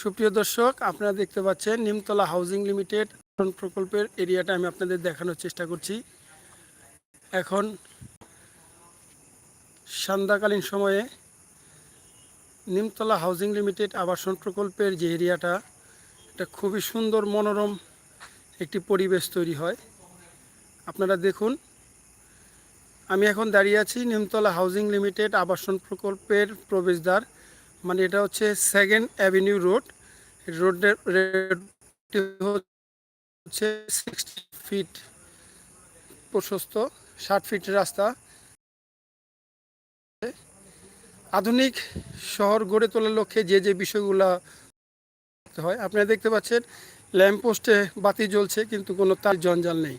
সুপ্রিয় দর্শক, আপনারা দেখতে পাচ্ছেন নিমতলা হাউজিং লিমিটেড প্রকল্পের এরিয়াটা আমি আপনাদের দেখানোর চেষ্টা করছি। এখন সন্ধ্যাকালীন সময়ে নিমতলা হাউজিং লিমিটেড আবাসন প্রকল্পের যে এরিয়াটা, এটা খুবই সুন্দর মনোরম একটি পরিবেশ তৈরি হয়। আপনারা দেখুন, আমি এখন দাঁড়িয়ে আছি নিমতলা হাউজিং লিমিটেড আবাসন প্রকল্পের প্রবেশদ্বার। মানে এটা হচ্ছে সেকেন্ড অ্যাভিনিউ রোড। রোডের রেটটি হচ্ছে সিক্সটি ফিট প্রশস্ত, ষাট ফিট রাস্তা। আধুনিক শহর গড়ে তোলার লক্ষ্যে যে যে বিষয়গুলো হয়, আপনারা দেখতে পাচ্ছেন, ল্যাম্পপোস্টে বাতি জ্বলছে কিন্তু কোনো তার জঞ্জাল নেই।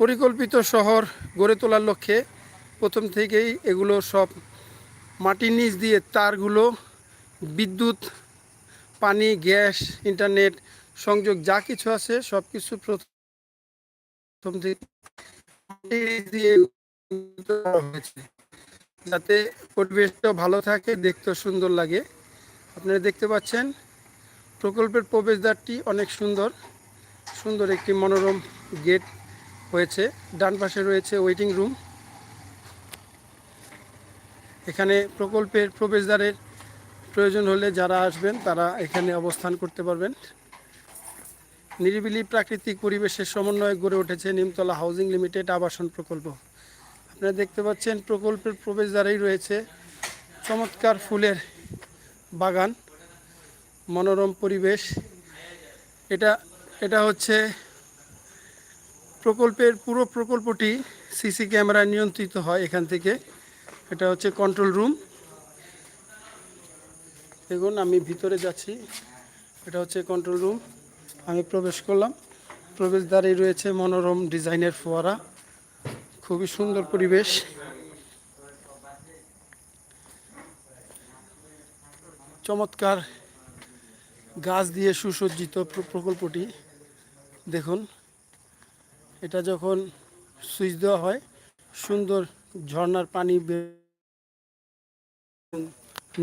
পরিকল্পিত শহর গড়ে তোলার লক্ষ্যে প্রথম থেকেই এগুলো সব মাটির নিচ দিয়ে তারগুলো, বিদ্যুৎ, পানি, গ্যাস, ইন্টারনেট, সংযোগ, যা কিছু আছে সব কিছু প্রথম থেকে যাতে পরিবেশটা ভালো থাকে, দেখতেও সুন্দর লাগে। আপনারা দেখতে পাচ্ছেন, প্রকল্পের প্রবেশদ্বারটি অনেক সুন্দর। সুন্দর একটি মনোরম গেট হয়েছে। ডান পাশে রয়েছে ওয়েটিং রুম এখানে প্রকল্পের প্রবেশদ্বারের প্রয়োজন হলে যারা আসবেন, তারা এখানে অবস্থান করতে পারবেন। নিরিবিলি প্রাকৃতিক পরিবেশের সমন্বয়ে গড়ে উঠেছে নিমতলা হাউজিং লিমিটেড আবাসন প্রকল্প। আপনারা দেখতে পাচ্ছেন, প্রকল্পের প্রবেশদ্বারেই রয়েছে চমৎকার ফুলের বাগান, মনোরম পরিবেশ। এটা এটা হচ্ছে প্রকল্পের পুরো প্রকল্পটি সিসি ক্যামেরায় নিয়ন্ত্রিত হয় এখান থেকে। এটা হচ্ছে কন্ট্রোল রুম দেখুন, আমি ভিতরে যাচ্ছি। এটা হচ্ছে কন্ট্রোল রুম আমি প্রবেশ করলাম। প্রবেশদ্বারেই রয়েছে মনোরম ডিজাইনের ফোয়ারা। খুবই সুন্দর পরিবেশ। চমৎকার গাছ দিয়ে সুসজ্জিত প্রকল্পটি। দেখুন, এটা যখন সুইচ দেওয়া হয়, সুন্দর ঝর্নার পানি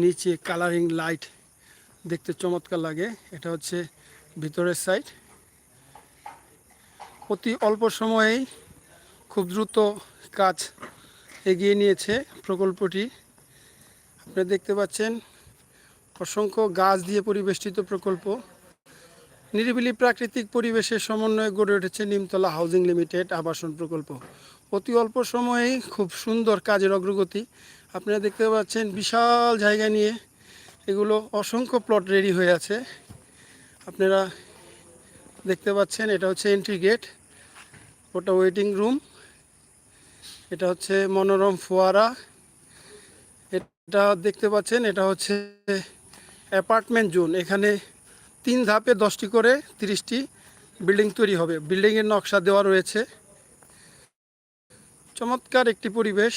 নিচে কালারিং লাইট দেখতে চমৎকার লাগে। এটা হচ্ছে ভিতরের সাইড অতি অল্প সময়েই খুব দ্রুত কাজ এগিয়ে নিয়েছে প্রকল্পটি। আপনারা দেখতে পাচ্ছেন, অসংখ্য গাছ দিয়ে পরিবেষ্টিত প্রকল্প। নিরিবিলি প্রাকৃতিক পরিবেশের সমন্বয়ে গড়ে উঠেছে নিমতলা হাউজিং লিমিটেড আবাসন প্রকল্প। অতি অল্প সময়েই খুব সুন্দর কাজের অগ্রগতি আপনারা দেখতে পাচ্ছেন বিশাল জায়গা নিয়ে এগুলো অসংখ্য প্লট রেডি হয়ে আছে। আপনারা দেখতে পাচ্ছেন এটা হচ্ছে এন্ট্রি গেট ওটা ওয়েটিং রুম এটা হচ্ছে মনোরম ফোয়ারা, এটা দেখতে পাচ্ছেন, এটা হচ্ছে অ্যাপার্টমেন্ট জোন এখানে তিন ধাপে দশটি করে তিরিশটি বিল্ডিং তৈরি হবে। বিল্ডিংয়ের নকশা দেওয়া রয়েছে। চমৎকার একটি পরিবেশ।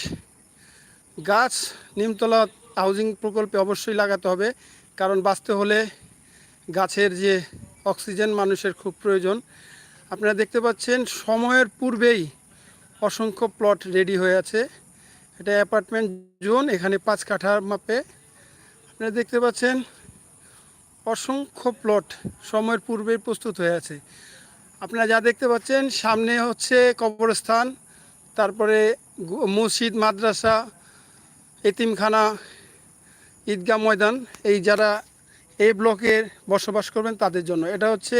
গাছ নিমতলা হাউজিং প্রকল্পে অবশ্যই লাগাতে হবে, কারণ বাঁচতে হলে গাছের যে অক্সিজেন মানুষের খুব প্রয়োজন। আপনারা দেখতে পাচ্ছেন, সময়ের পূর্বেই অসংখ্য প্লট রেডি হয়ে আছে। এটা অ্যাপার্টমেন্ট জোন এখানে পাঁচ কাঠার মাপে। আপনারা দেখতে পাচ্ছেন, অসংখ্য প্লট সময়ের পূর্বেই প্রস্তুত হয়ে আছে। আপনারা যা দেখতে পাচ্ছেন, সামনে হচ্ছে কবরস্থান, তারপরে মসজিদ, মাদ্রাসা এতিমখানা ঈদগাহ ময়দান, এই যারা এই ব্লকের বসবাস করবেন তাদের জন্য। এটা হচ্ছে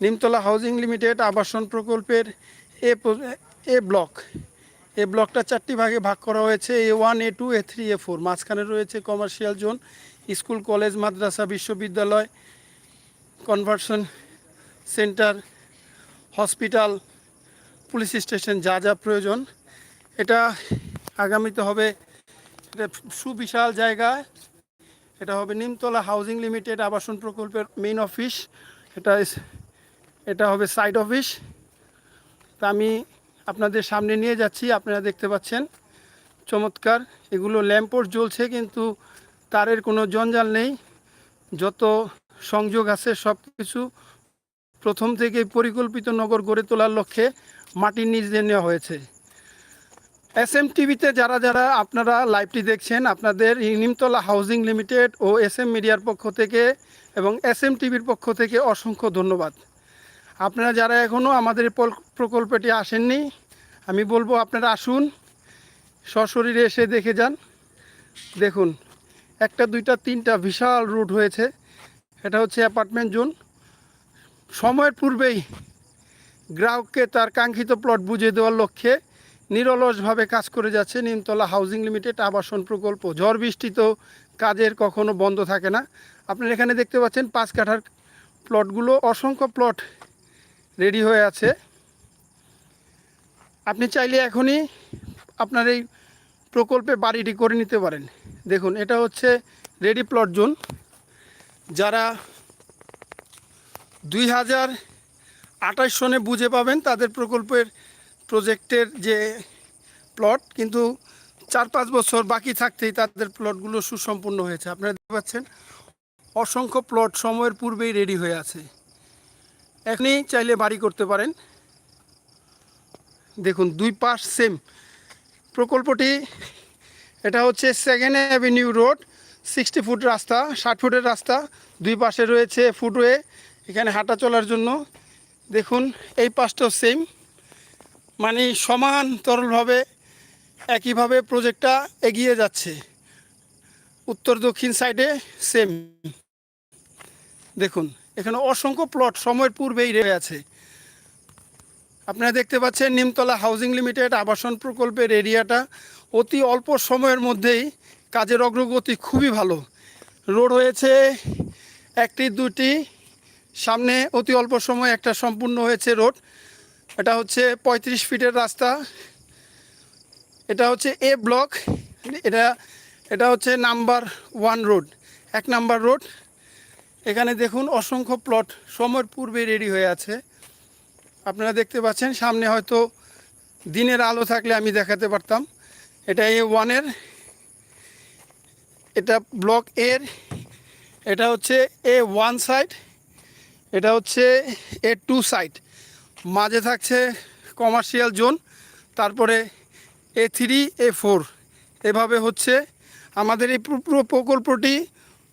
নিমতলা হাউজিং লিমিটেড আবাসন প্রকল্পের এ এ ব্লক। এ ব্লকটা চারটি ভাগে ভাগ করা হয়েছে, A one, A two, A three, A four. মাঝখানে রয়েছে কমার্শিয়াল জোন, স্কুল, কলেজ, মাদ্রাসা, বিশ্ববিদ্যালয়, conversion centre, hospital, police station, যা যা প্রয়োজন। এটা আগামীতে হবে এটা সুবিশাল জায়গা। এটা হবে নিমতলা হাউজিং লিমিটেড আবাসন প্রকল্পের মেইন অফিস এটা এটা হবে সাইড অফিস তা আমি আপনাদের সামনে নিয়ে যাচ্ছি, আপনারা দেখতে পাচ্ছেন। চমৎকার। এগুলো ল্যাম্পোস্ট জ্বলছে কিন্তু তারের কোনো জঞ্জাল নেই। যত সংযোগ আছে সব কিছু প্রথম থেকে পরিকল্পিত নগর গড়ে তোলার লক্ষ্যে মাটির নিচ দিয়ে নেওয়া হয়েছে। এস এম টিভিতে যারা যারা আপনারা লাইভটি দেখছেন, আপনাদের নিমতলা হাউজিং লিমিটেড ও এস এম মিডিয়ার পক্ষ থেকে এবং এস এম টিভির পক্ষ থেকে অসংখ্য ধন্যবাদ। আপনারা যারা এখনও আমাদের প্রকল্পটি আসেননি, আমি বলব আপনারা আসুন, সশরীরে এসে দেখে যান। দেখুন, একটা, দুইটা, তিনটা বিশাল রুট হয়েছে। এটা হচ্ছে অ্যাপার্টমেন্ট জোন। সময়ের পূর্বেই গ্রাহককে তার কাঙ্ক্ষিত প্লট বুঝিয়ে দেওয়ার লক্ষ্যে নিরলসভাবে কাজ করে যাচ্ছে নিমতলা হাউজিং লিমিটেড আবাসন প্রকল্প। ঝড় বৃষ্টিতেও কাজের কখনো বন্ধ থাকে না। আপনারা এখানে দেখতে পাচ্ছেন পাঁচ কাঠার প্লটগুলো। অসংখ্য প্লট রেডি হয়ে আছে। আপনি চাইলে এখনই আপনার এই প্রকল্পে বাড়িটি করে নিতে পারেন। দেখুন, এটা হচ্ছে রেডি প্লট জোন, যারা দুই হাজার আঠাশ সনে বুঝে পাবেন তাদের প্রকল্পের প্রজেক্টের যে প্লট কিন্তু চার পাঁচ বছর বাকি থাকতেই তাদের প্লটগুলো সুসম্পূর্ণ হয়েছে। আপনারা দেখতে পাচ্ছেন, অসংখ্য প্লট সময়ের পূর্বেই রেডি হয়ে আছে। এখনই চাইলে বাড়ি করতে পারেন। দেখুন, দুই পাশ সেম প্রকল্পটি, এটা হচ্ছে second avenue road sixty foot রাস্তা, ষাট ফুটের রাস্তা, দুই পাশে রয়েছে ফুটওয়ে এখানে হাঁটা চলার জন্য। দেখুন, এই পাশটাও সেম মানে সমান তরলভাবে একইভাবে প্রজেক্টটা এগিয়ে যাচ্ছে। উত্তর দক্ষিণ সাইডে সেম দেখুন, এখানে অসংখ্য প্লট সময়ের পূর্বেই রয়ে আছে। আপনারা দেখতে পাচ্ছেন নিমতলা হাউজিং লিমিটেড আবাসন প্রকল্পের এরিয়াটা অতি অল্প সময়ের মধ্যেই কাজের অগ্রগতি খুবই ভালো। রোড হয়েছে একটি, দুটি, সামনে অতি অল্প সময় একটা সম্পূর্ণ হয়েছে রোড এটা হচ্ছে পঁয়ত্রিশ ফিটের রাস্তা। এটা হচ্ছে এ ব্লক। এটা এটা হচ্ছে নাম্বার ওয়ান রোড, এক নাম্বার রোড। এখানে দেখুন অসংখ্য প্লট সময়ের পূর্বে রেডি হয়ে আছে। আপনারা দেখতে পাচ্ছেন, সামনে হয়তো দিনের আলো থাকলে আমি দেখাতে পারতাম। এটা এ ওয়ানের এটা ব্লক এর, এটা হচ্ছে এ ওয়ান সাইড, এটা হচ্ছে এ টু সাইড। মাঝে থাকছে কমার্শিয়াল জোন তারপরে এ থ্রি এ ফোর এভাবে হচ্ছে। আমাদের এই পুরো- পুরো প্রকল্পটি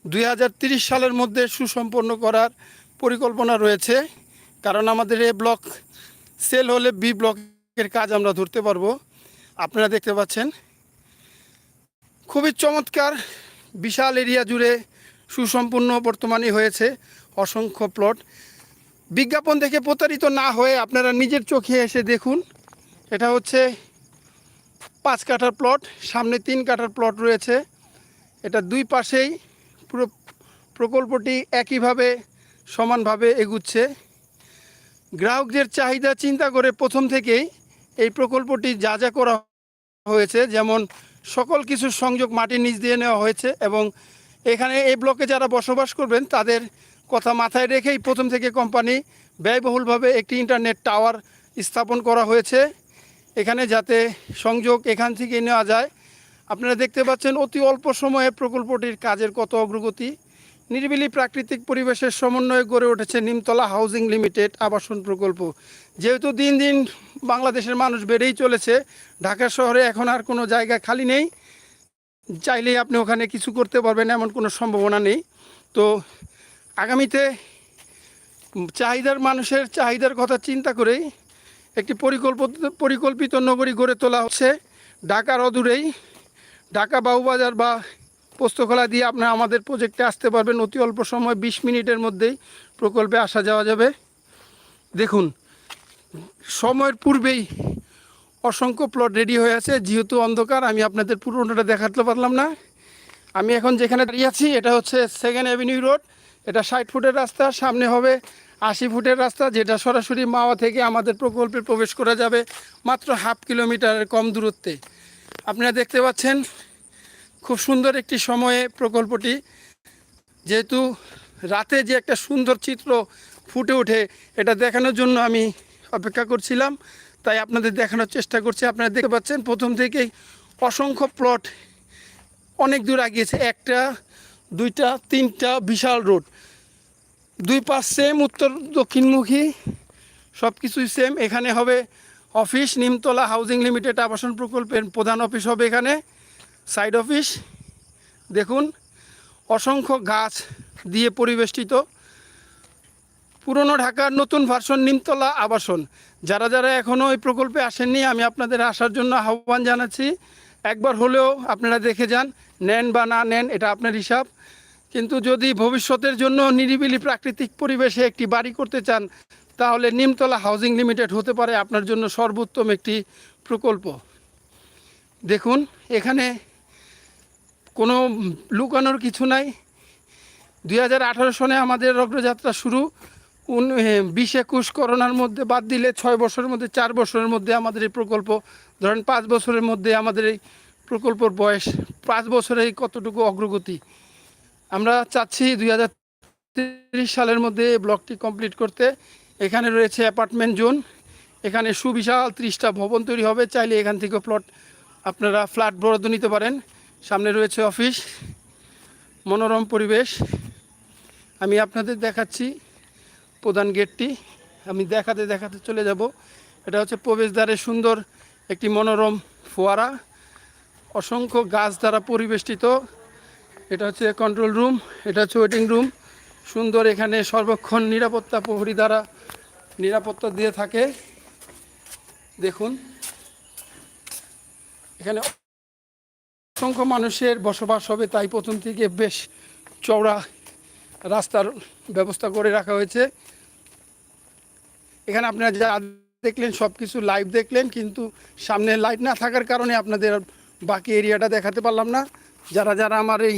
দুই সালের মধ্যে সুসম্পন্ন করার পরিকল্পনা রয়েছে। কারণ আমাদের এ ব্লক সেল হলে বি ব্লকের কাজ আমরা ধরতে পারব। আপনারা দেখতে পাচ্ছেন। খুবই চমৎকার, বিশাল এরিয়া জুড়ে সুসম্পূর্ণ বর্তমানে হয়েছে। অসংখ্য প্লট বিজ্ঞাপন দেখে প্রতারিত না হয়ে আপনারা নিজের চোখে এসে দেখুন। এটা হচ্ছে পাঁচ কাঠার প্লট সামনে তিন কাঠার প্লট রয়েছে। এটা দুই পাশেই পুরো প্রকল্পটি একইভাবে সমানভাবে এগুচ্ছে। গ্রাহকদের চাহিদা চিন্তা করে প্রথম থেকেই এই প্রকল্পটি যা যা করা হয়েছে, যেমন সকল কিছুর সংযোগ মাটির নিচ দিয়ে নেওয়া হয়েছে এবং এখানে এই ব্লকে যারা বসবাস করবেন, তাদের কথা মাথায় রেখেই প্রথম থেকে কোম্পানি ব্যয়বহুলভাবে একটি ইন্টারনেট টাওয়ার স্থাপন করা হয়েছে। এখানে যাতে সংযোগ এখান থেকে নেওয়া যায়। আপনারা দেখতে পাচ্ছেন অতি অল্প সময়ে প্রকল্পটির কাজের কত অগ্রগতি। নিরিবিলি প্রাকৃতিক পরিবেশের সমন্বয়ে গড়ে উঠেছে নিমতলা হাউজিং লিমিটেড আবাসন প্রকল্প। যেহেতু দিন দিন বাংলাদেশের মানুষ বেড়েই চলেছে, ঢাকা শহরে এখন আর কোনো জায়গা খালি নেই। চাইলেই আপনি ওখানে কিছু করতে পারবেন, এমন কোনো সম্ভাবনা নেই। তো আগামীতে চাহিদার মানুষের চাহিদার কথা চিন্তা করেই একটি পরিকল্পিত পরিকল্পিত নগরী গড়ে তোলা হচ্ছে ঢাকার অদূরেই। ঢাকা বাবুবাজার বা পোস্তখোলা দিয়ে আপনারা আমাদের প্রজেক্টে আসতে পারবেন। অতি অল্প সময় বিশ মিনিটের মধ্যেই প্রকল্পে আসা যাওয়া যাবে। দেখুন, সময়ের পূর্বেই অসংখ্য প্লট রেডি হয়ে আছে। যেহেতু অন্ধকার, আমি আপনাদের পুরোনোটা দেখাতে পারলাম না। আমি এখন যেখানে দাঁড়িয়ে আছি, এটা হচ্ছে সেকেন্ড অ্যাভিনিউ রোড। এটা ষাট ফুটের রাস্তা, সামনে হবে আশি ফুটের রাস্তা, যেটা সরাসরি মাওয়া থেকে আমাদের প্রকল্পে প্রবেশ করা যাবে মাত্র হাফ কিলোমিটারের কম দূরত্বে। আপনারা দেখতে পাচ্ছেন খুব সুন্দর একটি সময়ে প্রকল্পটি। যেহেতু রাতে যে একটা সুন্দর চিত্র ফুটে ওঠে, এটা দেখানোর জন্য আমি অপেক্ষা করছিলাম, তাই আপনাদের দেখানোর চেষ্টা করছি। আপনারা দেখতে পাচ্ছেন প্রথম থেকেই অসংখ্য প্লট অনেক দূর আগিয়েছে, একটা, দুইটা, তিনটা বিশাল রোড। দুই পাশ সেম উত্তর দক্ষিণমুখী সব কিছুই সেম এখানে হবে অফিস নিমতলা হাউজিং লিমিটেড আবাসন প্রকল্পের প্রধান অফিস হবে এখানে সাইড অফিস দেখুন, অসংখ্য গাছ দিয়ে পরিবেষ্টিত। পুরনো ঢাকার নতুন ভার্সন নিমতলা আবাসন। যারা যারা এখনও এই প্রকল্পে আসেননি, আমি আপনাদের আসার জন্য আহ্বান জানাচ্ছি। একবার হলেও আপনারা দেখে যান, নেন বা না নেন, এটা আপনার হিসাব। কিন্তু যদি ভবিষ্যতের জন্য নিরিবিলি প্রাকৃতিক পরিবেশে একটি বাড়ি করতে চান, তাহলে নিমতলা হাউজিং লিমিটেড হতে পারে আপনার জন্য সর্বোত্তম একটি প্রকল্প। দেখুন, এখানে কোনো লুকানোর কিছু নাই। দুই হাজার আঠারো সনে আমাদের অগ্রযাত্রা শুরু। বিশ একুশ করোনার মধ্যে বাদ দিলে ছয় বছরের মধ্যে, চার বছরের মধ্যে আমাদের এই প্রকল্প, ধরেন পাঁচ বছরের মধ্যে আমাদের এই প্রকল্পর বয়স পাঁচ বছরে কতটুকু অগ্রগতি? আমরা চাচ্ছি দুই সালের মধ্যে ব্লকটি কমপ্লিট করতে। এখানে রয়েছে অ্যাপার্টমেন্ট জোন। এখানে সুবিশাল ত্রিশটা ভবন তৈরি হবে। চাইলে এখান থেকে প্লট আপনারা ফ্ল্যাট বরাদ্দ নিতে পারেন। সামনে রয়েছে অফিস। মনোরম পরিবেশ। আমি আপনাদের দেখাচ্ছি প্রধান গেটটি। আমি দেখাতে দেখাতে চলে যাব। এটা হচ্ছে প্রবেশদ্বারে সুন্দর একটি মনোরম ফোয়ারা। অসংখ্য গাছ দ্বারা পরিবেষ্টিত। এটা হচ্ছে কন্ট্রোল রুম এটা হচ্ছে ওয়েটিং রুম সুন্দর এখানে সর্বক্ষণ নিরাপত্তা প্রহরী দ্বারা নিরাপত্তা দিয়ে থাকে। দেখুন। এখানে অসংখ্য মানুষের বসবাস হবে, তাই প্রথম থেকে বেশ চওড়া রাস্তার ব্যবস্থা করে রাখা হয়েছে। এখানে আপনারা যা দেখলেন সব কিছু লাইভ দেখলেন, কিন্তু সামনে লাইট না থাকার কারণে আপনাদের বাকি এরিয়াটা দেখাতে পারলাম না। যারা যারা আমার এই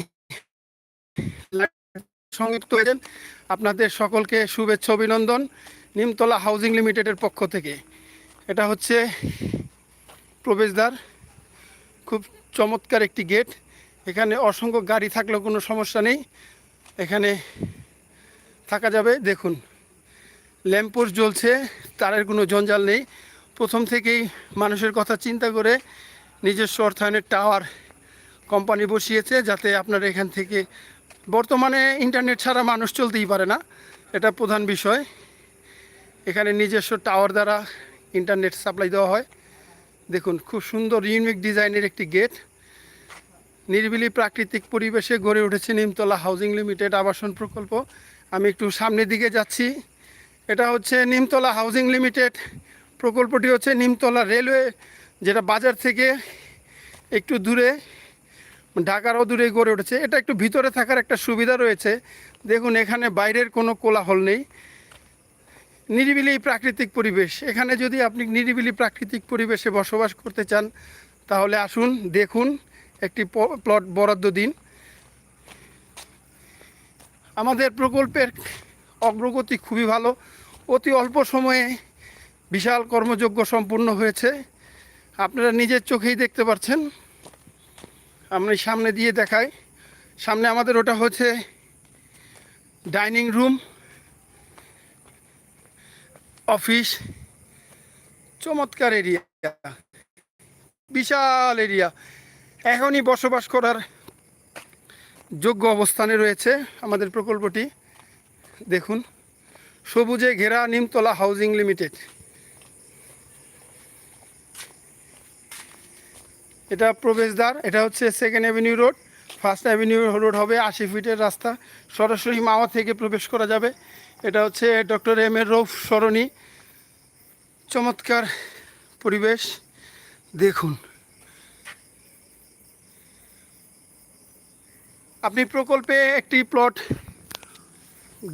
সংযুক্ত হয়েছেন। আপনাদের সকলকে শুভেচ্ছা, অভিনন্দন। নিমতলা হাউজিং লিমিটেডের পক্ষ থেকে। এটা হচ্ছে প্রবেশদ্বার। খুব চমৎকার একটি গেট। এখানে অসংখ্য গাড়ি থাকলেও কোনো সমস্যা নেই। এখানে থাকা যাবে। দেখুন ল্যাম্পোস্ট জ্বলছে, তারের কোনো জঞ্জাল নেই। প্রথম থেকেই মানুষের কথা চিন্তা করে নিজস্ব অর্থায়নের টাওয়ার কোম্পানি বসিয়েছে, যাতে আপনারা এখান থেকে বর্তমানে ইন্টারনেট ছাড়া মানুষ চলতেই পারে না। এটা প্রধান বিষয়। এখানে নিজস্ব টাওয়ার দ্বারা ইন্টারনেট সাপ্লাই দেওয়া হয়। দেখুন, খুব সুন্দর ইউনিক ডিজাইনের একটি গেট নিরিবিলি প্রাকৃতিক পরিবেশে গড়ে উঠেছে নিমতলা হাউজিং লিমিটেড আবাসন প্রকল্প। আমি একটু সামনের দিকে যাচ্ছি। এটা হচ্ছে নিমতলা হাউজিং লিমিটেড প্রকল্পটি হচ্ছে নিমতলা রেলওয়ে, যেটা বাজার থেকে একটু দূরে। ঢাকারও অদূরে গড়ে উঠেছে। এটা একটু ভিতরে থাকার একটা সুবিধা রয়েছে। দেখুন, এখানে বাইরের কোনো কোলাহল নেই। নিরিবিলি প্রাকৃতিক পরিবেশ। এখানে যদি আপনি নিরিবিলি প্রাকৃতিক পরিবেশে বসবাস করতে চান, তাহলে আসুন, দেখুন একটি প্লট বরাদ্দ দিন। আমাদের প্রকল্পের অগ্রগতি খুবই ভালো। অতি অল্প সময়ে বিশাল কর্মযোগ্য সম্পূর্ণ হয়েছে। আপনারা নিজের চোখেই দেখতে পাচ্ছেন। আমি সামনে দিয়ে দেখাই। সামনে আমাদের ওটা হচ্ছে ডাইনিং রুম, অফিস, চমৎকার এরিয়া, বিশাল এরিয়া। এখনই বসবাস করার যোগ্য অবস্থানে রয়েছে আমাদের প্রকল্পটি। দেখুন, সবুজে ঘেরা নিমতলা হাউজিং লিমিটেড। এটা প্রবেশদ্বার, এটা হচ্ছে second avenue road first avenue road হবে আশি ফিটের রাস্তা, সরাসরি মাওয়া থেকে প্রবেশ করা যাবে। এটা হচ্ছে ডক্টর এম এর রৌফ সরণি। চমৎকার পরিবেশ, দেখুন। আপনি প্রকল্পে একটি প্লট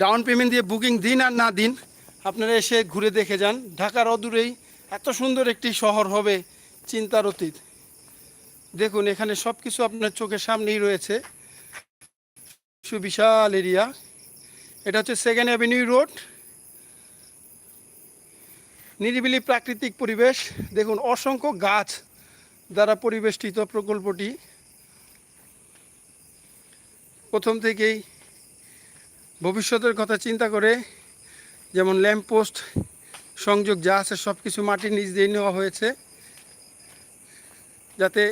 ডাউন পেমেন্ট দিয়ে বুকিং দিন আর না দিন, আপনারা এসে ঘুরে দেখে যান। ঢাকার অদূরেই এত সুন্দর একটি শহর হবে চিন্তার অতীত। দেখুন, এখানে সব কিছু আপনার চোখের সামনেই রয়েছে। সুবিশাল এরিয়া। এটা হচ্ছে সেকেন্ড অ্যাভিনিউ রোড। নিরিবিলি প্রাকৃতিক পরিবেশ। দেখুন, অসংখ্য গাছ দ্বারা পরিবেষ্টিত প্রকল্পটি। প্রথম থেকেই ভবিষ্যতের কথা চিন্তা করে, যেমন ল্যাম্প পোস্ট সংযোগ যা আছে সব কিছু মাটির নিচ দিয়ে নেওয়া হয়েছে। যাতে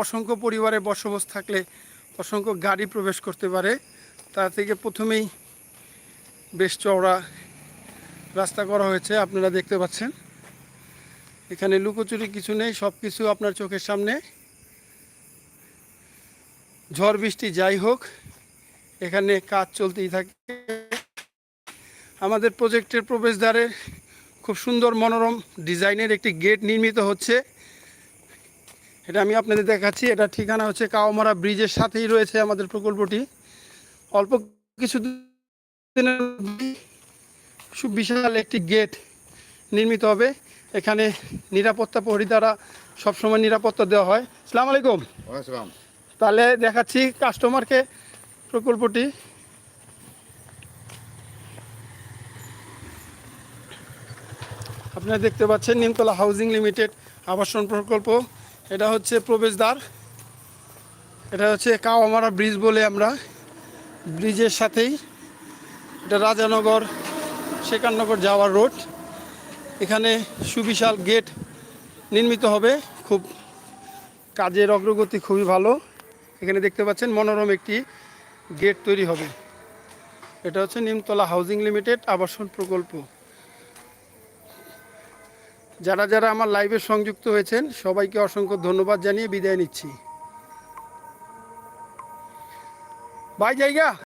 অসংখ্য পরিবারে বসবাস থাকলে অসংখ্য গাড়ি প্রবেশ করতে পারে, তা থেকে প্রথমেই বেশ চওড়া রাস্তা করা হয়েছে, আপনারা দেখতে পাচ্ছেন। এখানে লুকোচুরি কিছু নেই সব কিছু আপনার চোখের সামনে। ঝড় বৃষ্টি যাই হোক, এখানে কাজ চলতেই থাকে। আমাদের প্রজেক্টের প্রবেশদ্বারে খুব সুন্দর মনোরম ডিজাইনের একটি গেট নির্মিত হচ্ছে। এটা আমি আপনাদের দেখাচ্ছি এটা ঠিকানা হচ্ছে কাওমারা ব্রিজের সাথেই রয়েছে আমাদের প্রকল্পটি। অল্প কিছু দিনের সুবিশাল একটি গেট নির্মিত হবে। এখানে নিরাপত্তা প্রহরী দ্বারা সবসময় নিরাপত্তা দেওয়া হয়। সালাম আলাইকুম। তাহলে দেখাচ্ছি কাস্টমারকে প্রকল্পটি। আপনারা দেখতে পাচ্ছেন নিমতলা হাউজিং লিমিটেড আবাসন প্রকল্প। এটা হচ্ছে প্রবেশদ্বার। এটা হচ্ছে কাওয়ামারা ব্রিজ বলে আমরা ব্রিজের সাথেই এটা রাজানগর, শেখাননগর যাওয়ার রোড। এখানে সুবিশাল গেট নির্মিত হবে। খুব কাজের অগ্রগতি খুবই ভালো। এখানে দেখতে পাচ্ছেন মনোরম একটি গেট তৈরি হবে। এটা হচ্ছে নিমতলা হাউজিং লিমিটেড আবাসন প্রকল্প। যারা যারা আমার লাইভে সংযুক্ত হয়েছেন সবাইকে অসংখ্য ধন্যবাদ জানিয়ে বিদায় নিচ্ছি। বাই জায়গা